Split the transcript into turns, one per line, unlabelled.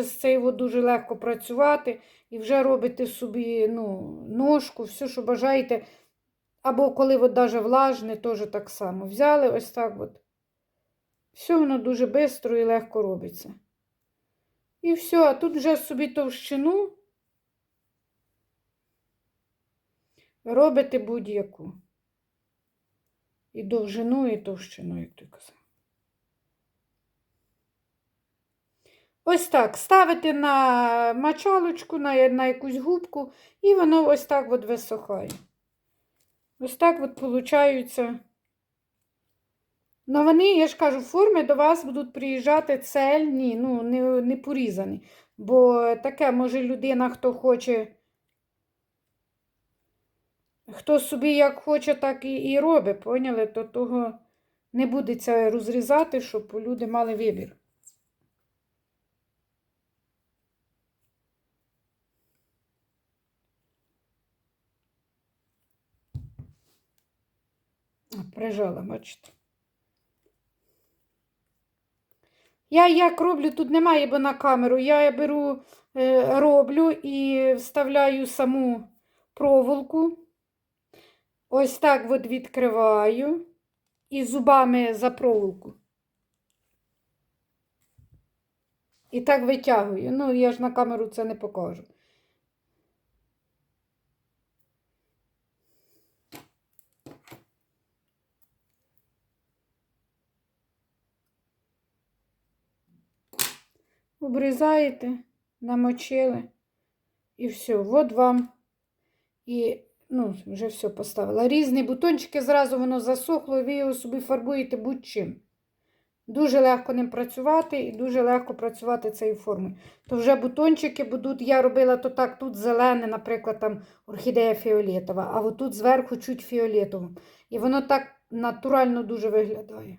З цією дуже легко працювати і вже робите собі ну, ножку, все, що бажаєте. Або коли от даже влажне, теж так само. Взяли ось так от. Все воно дуже швидко і легко робиться. І все, а тут вже собі товщину робите будь-яку. І довжину, і товщину, як ти казав. Ось так. Ставите на мочалочку, на, на якусь губку, і воно ось так от висохає. Ось так от получаються. Ну, вони, я ж кажу, форми до вас будуть приїжджати цельні, ну, не, не порізані. Бо таке, може, людина, хто хоче, хто собі як хоче, так і, і робить, поняли? То того не буде це розрізати, щоб люди мали вибір. Прижала, бачите. Я як роблю, тут немає бо на камеру. Я беру, е, роблю і вставляю саму проволоку. Ось так от відкриваю і зубами за проволоку. І так витягую. Ну, я ж на камеру це не покажу. Обрізаєте, намочили і все. От вам і ну, вже все поставила. Різні бутончики, зразу воно засохло, і ви його собі фарбуєте будь-чим. Дуже легко ним працювати і дуже легко працювати цією формою. То вже бутончики будуть, я робила то так, тут зелене, наприклад, там орхідея фіолетова, а отут зверху чуть фіолетово. І воно так натурально дуже виглядає.